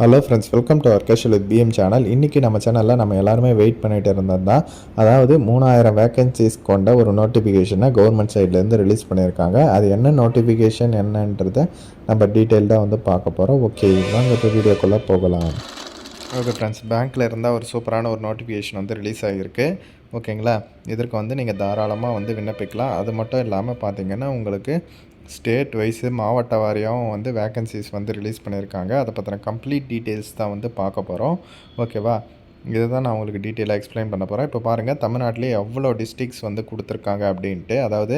Hello friends welcome to அர்கேஷல் with PM channel இன்றைக்கி நம்ம சேனலில் நம்ம எல்லாருமே வெயிட் பண்ணிகிட்டு இருந்தது தான் அதாவது மூணாயிரம் வேக்கன்சிஸ் கொண்ட ஒரு நோட்டிஃபிகேஷனை கவர்மெண்ட் சைட்லேருந்து ரிலீஸ் பண்ணியிருக்காங்க. அது என்ன நோட்டிஃபிகேஷன் என்னன்றதை நம்ம டீட்டெயில்டாக வந்து பார்க்க போகிறோம் ஓகே வாங்க இப்போ வீடியோக்குள்ளே போகலாம். ஓகே ஃப்ரெண்ட்ஸ் பேங்க்கில் இருந்தால் ஒரு சூப்பரான ஒரு நோட்டிஃபிகேஷன் வந்து ரிலீஸ் ஆகியிருக்கு ஓகேங்களா இதற்கு வந்து நீங்கள் தாராளமாக வந்து விண்ணப்பிக்கலாம். அது மட்டும் இல்லாமல் பார்த்தீங்கன்னா உங்களுக்கு ஸ்டேட் வைஸு மாவட்ட வாரியாகவும் வந்து வேக்கன்சிஸ் வந்து ரிலீஸ் பண்ணியிருக்காங்க. அதை பற்றின கம்ப்ளீட் டீட்டெயில்ஸ் தான் வந்து பார்க்க போகிறோம் ஓகேவா? இதை தான் நான் உங்களுக்கு டீட்டெயிலாக எக்ஸ்பிளைன் பண்ண போகிறேன் இப்போ பாருங்கள் தமிழ்நாட்டிலே எவ்வளோ டிஸ்ட்ரிக்ஸ் வந்து கொடுத்துருக்காங்க அப்படின்ட்டு. அதாவது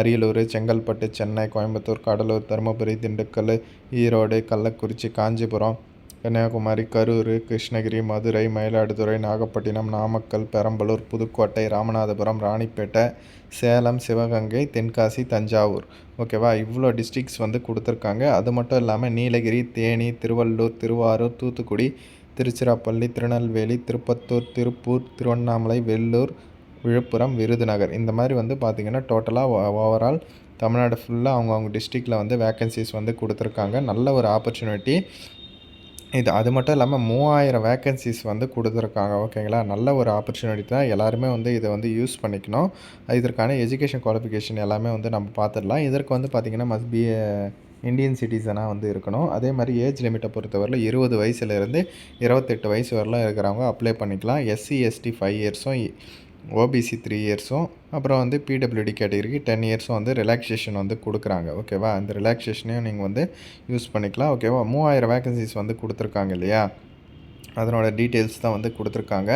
அரியலூர் செங்கல்பட்டு சென்னை கோயம்புத்தூர் கடலூர் தருமபுரி திண்டுக்கல் ஈரோடு கள்ளக்குறிச்சி காஞ்சிபுரம் கன்னியாகுமரி கரூர் கிருஷ்ணகிரி மதுரை மயிலாடுதுறை நாகப்பட்டினம் நாமக்கல் பெரம்பலூர் புதுக்கோட்டை ராமநாதபுரம் ராணிப்பேட்டை சேலம் சிவகங்கை தென்காசி தஞ்சாவூர். ஓகேவா? இவ்வளோ டிஸ்ட்ரிக்ஸ் வந்து கொடுத்துருக்காங்க. அது மட்டும் இல்லாமல் நீலகிரி தேனி திருவள்ளூர் திருவாரூர் தூத்துக்குடி திருச்சிராப்பள்ளி திருநெல்வேலி திருப்பத்தூர் திருப்பூர் திருவண்ணாமலை வெள்ளூர் விழுப்புரம் விருதுநகர். இந்த மாதிரி வந்து பார்த்திங்கன்னா டோட்டலாக ஓவரால் தமிழ்நாடு ஃபுல்லாக அவங்கவுங்க டிஸ்ட்ரிக்டில் வந்து வேக்கன்சிஸ் வந்து கொடுத்துருக்காங்க. நல்ல ஒரு ஆப்பர்ச்சுனிட்டி இது அது மட்டும் இல்லாமல் மூவாயிரம் வேக்கன்சிஸ் வந்து கொடுத்துருக்காங்க. ஓகேங்களா நல்ல ஒரு ஆப்பர்ச்சுனிட்டி தான். எல்லாருமே வந்து இதை வந்து யூஸ் பண்ணிக்கணும். இதற்கான எஜுகேஷன் குவாலிஃபிகேஷன் எல்லாமே வந்து நம்ம பார்த்துடலாம். இதற்கு வந்து பார்த்திங்கன்னா மஸ்ட் பி இந்தியன் சிட்டிசனாக வந்து இருக்கணும். அதே மாதிரி ஏஜ் லிமிட்டை பொறுத்தவரையில் இருபது வயசுலேருந்து இருபத்தெட்டு வயசு வரலாம் இருக்கிறவங்க அப்ளை பண்ணிக்கலாம். S C S T five இயர்ஸும் OBC three இயர்ஸும் அப்புறம் வந்து பிடபிள்யூடி கேட்டகரிக்கு டென் இயர்ஸும் வந்து ரிலாக்ஸேஷன் வந்து கொடுக்குறாங்க ஓகேவா அந்த ரிலாக்ஸேஷனையும் நீங்கள் வந்து யூஸ் பண்ணிக்கலாம் ஓகேவா மூவாயிரம் வேகன்சிஸ் வந்து கொடுத்துருக்காங்க இல்லையா? அதனோட டீட்டெயில்ஸ் தான் வந்து கொடுத்துருக்காங்க.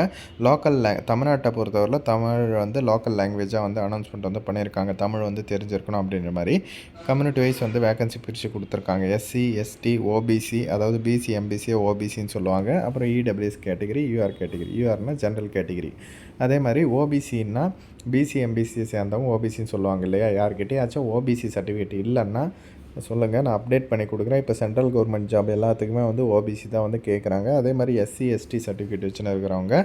லோக்கல் லே தமிழ்நாட்டை பொறுத்தவரையில் தமிழ் வந்து லோக்கல் லாங்குவேஜாக வந்து அனௌன்ஸ்மெண்ட் வந்து பண்ணியிருக்காங்க. தமிழ் வந்து தெரிஞ்சிருக்கணும் அப்படின்ற மாதிரி. கம்யூனிட்டி வைஸ் வந்து வேகன்சி பிரித்து கொடுத்துருக்காங்க. S C S T O B C அதாவது B C M B C ஓபிசின்னு சொல்லுவாங்க. அப்புறம் E W S category U R category யூஆர்னா general category அதே மாதிரி ஓபிசின்னா பிசி எம்பிசி சேர்ந்தவங்க ஓபிசின்னு சொல்லுவாங்க இல்லையா? யார்கிட்டயாச்சும் ஓபிசி சர்டிஃபிகேட் இல்லைன்னா சொல்லுங்கள் நான் அப்டேட் பண்ணி கொடுக்குறேன். இப்போ சென்ட்ரல் கவர்மெண்ட் ஜாப் எல்லாத்துக்குமே வந்து ஓபிசி தான் வந்து கேட்குறாங்க அதே மாதிரி எஸ்சி எஸ்டி சர்டிஃபிகேட் வச்சுன்னு இருக்கிறவங்க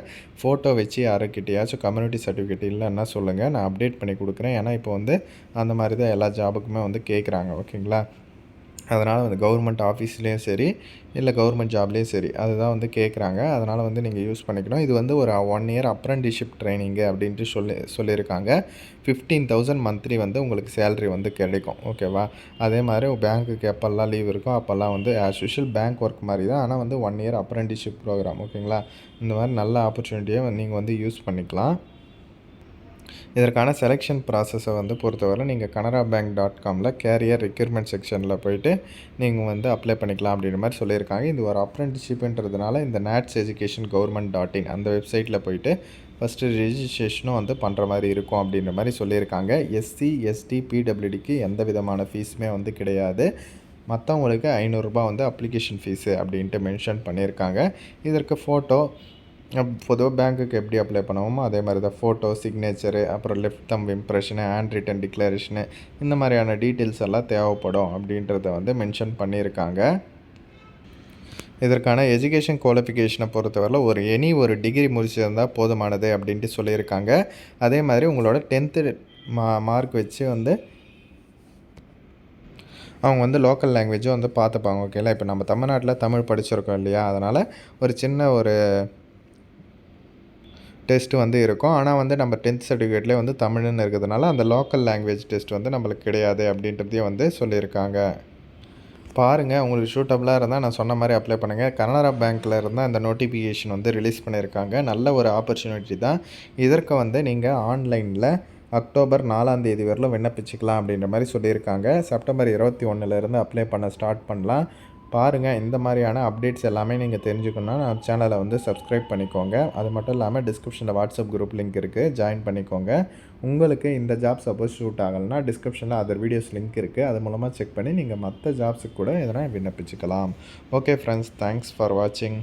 ஃபோட்டோ வச்சு யாருக்கிட்டையாச்சும் கம்யூனிட்டி சர்டிஃபிகேட் இல்லைன்னா சொல்லுங்கள் நான் அப்டேட் பண்ணி கொடுக்குறேன். ஏன்னா இப்போ வந்து அந்த மாதிரி தான் எல்லா ஜாபுக்குமே வந்து கேட்குறாங்க ஓகேங்களா அதனால் வந்து கவர்மெண்ட் ஆஃபீஸ்லேயும் சரி இல்லை கவர்மெண்ட் ஜாப்லேயும் சரி அதுதான் வந்து கேட்குறாங்க அதனால் வந்து நீங்கள் யூஸ் பண்ணிக்கணும். இது வந்து ஒரு ஒன் இயர் அப்ரண்டிஷிப் ட்ரைனிங்கு அப்படின்ட்டு சொல்லி சொல்லியிருக்காங்க. ஃபிஃப்டீன் தௌசண்ட் மந்த்லி வந்து உங்களுக்கு சேல்ரி வந்து கிடைக்கும். ஓகேவா அதே மாதிரி பேங்க்குக்கு எப்போல்லாம் லீவ் இருக்கோ அப்போல்லாம் வந்து ஆஸ் யூஷுவல் பேங்க் ஒர்க் மாதிரி தான் ஆனால் வந்து ஒன் இயர் அப்ரண்டிஷிப் ப்ரோக்ராம் ஓகேங்களா இந்த மாதிரி நல்ல ஆப்பர்ச்சுனிட்டியை நீங்கள் வந்து யூஸ் பண்ணிக்கலாம். இதற்கான செலெக்ஷன் ப்ராசஸை வந்து பொறுத்தவரை நீங்கள் கனரா பேங்க் டாட் காமில் கேரியர் ரெக்யூர்மெண்ட் செக்ஷனில் போயிட்டு நீங்கள் வந்து அப்ளை பண்ணிக்கலாம் அப்படின்ற மாதிரி சொல்லியிருக்காங்க. இது ஒரு அப்ரெண்டிஷிப்புன்றதுனால இந்த NATS education government dot in அந்த வெப்சைட்டில் போயிட்டு ஃபஸ்ட்டு ரிஜிஸ்ட்ரேஷனும் வந்து பண்ணுற மாதிரி இருக்கும் அப்படின்ற மாதிரி சொல்லியிருக்காங்க. எஸ்சி எஸ்டி பிடபிள்யூடிக்கு எந்த விதமான ஃபீஸுமே வந்து கிடையாது. மற்றவங்களுக்கு ஐநூறுரூபா வந்து அப்ளிகேஷன் ஃபீஸு அப்படின்ட்டு மென்ஷன் பண்ணியிருக்காங்க. இதற்கு ஃபோட்டோ பொதுவாக பேங்க்குக்கு எப்படி அப்ளை பண்ணுவோமோ அதே மாதிரி தான் ஃபோட்டோ சிக்னேச்சரு அப்புறம் left thumb impression hand written declaration இந்த மாதிரியான டீட்டெயில்ஸ் எல்லாம் தேவைப்படும் அப்படின்றத வந்து மென்ஷன் பண்ணியிருக்காங்க. இதற்கான எஜுகேஷன் குவாலிஃபிகேஷனை பொறுத்தவரையில் ஒரு எனி ஒரு டிகிரி முடிச்சிருந்தால் போதுமானது அப்படின்ட்டு சொல்லியிருக்காங்க. அதே மாதிரி உங்களோட டென்த்து மா மார்க் வச்சு வந்து அவங்க வந்து லோக்கல் லாங்குவேஜும் வந்து பார்த்துப்பாங்க ஓகேங்களா இப்போ நம்ம தமிழ்நாட்டில் தமிழ் படிச்சிருக்கோம் இல்லையா? அதனால் ஒரு சின்ன ஒரு டெஸ்ட்டு வந்து இருக்கும். ஆனால் வந்து நம்ம டென்த் சர்டிஃபிகேட்லேயே வந்து தமிழ்னு இருக்கிறதுனால அந்த லோக்கல் லாங்குவேஜ் டெஸ்ட் வந்து நம்மளுக்கு கிடையாது அப்படின்றதையும் வந்து சொல்லியிருக்காங்க. பாருங்கள் உங்களுக்கு சூட்டபுளாக இருந்தால் நான் சொன்ன மாதிரி அப்ளை பண்ணுங்கள் கனரா பேங்க்கில் இருந்தால் அந்த நோட்டிஃபிகேஷன் வந்து ரிலீஸ் பண்ணியிருக்காங்க. நல்ல ஒரு ஆப்பர்ச்சுனிட்டி தான். இதற்கு வந்து நீங்கள் ஆன்லைனில் அக்டோபர் நாலாம் தேதி வரலும் விண்ணப்பிச்சுக்கலாம் அப்படின்ற மாதிரி சொல்லியிருக்காங்க. செப்டம்பர் இருபத்தி ஒன்றுலேருந்து அப்ளை பண்ண ஸ்டார்ட் பண்ணலாம். பாருங்கள் இந்த மாதிரியான அப்டேட்ஸ் எல்லாமே நீங்கள் தெரிஞ்சுக்கணுன்னா நான் சேனலை வந்து சப்ஸ்கிரைப் பண்ணிக்கோங்க. அது மட்டும் இல்லாமல் டிஸ்கிரிப்ஷனில் வாட்ஸ்அப் குரூப் லிங்க் இருக்குது ஜாயின் பண்ணிக்கோங்க. உங்களுக்கு இந்த ஜாப் சப்போஸ் ஷூட் ஆகலைன்னா டிஸ்கிரிப்ஷனில் அதர் வீடியோஸ் லிங்க் இருக்குது அது மூலமாக செக் பண்ணி நீங்கள் மற்ற ஜாப்ஸுக்கு கூட எதனா விண்ணப்பிச்சுக்கலாம். ஓகே ஃப்ரெண்ட்ஸ் தேங்க்ஸ் ஃபார் வாட்சிங்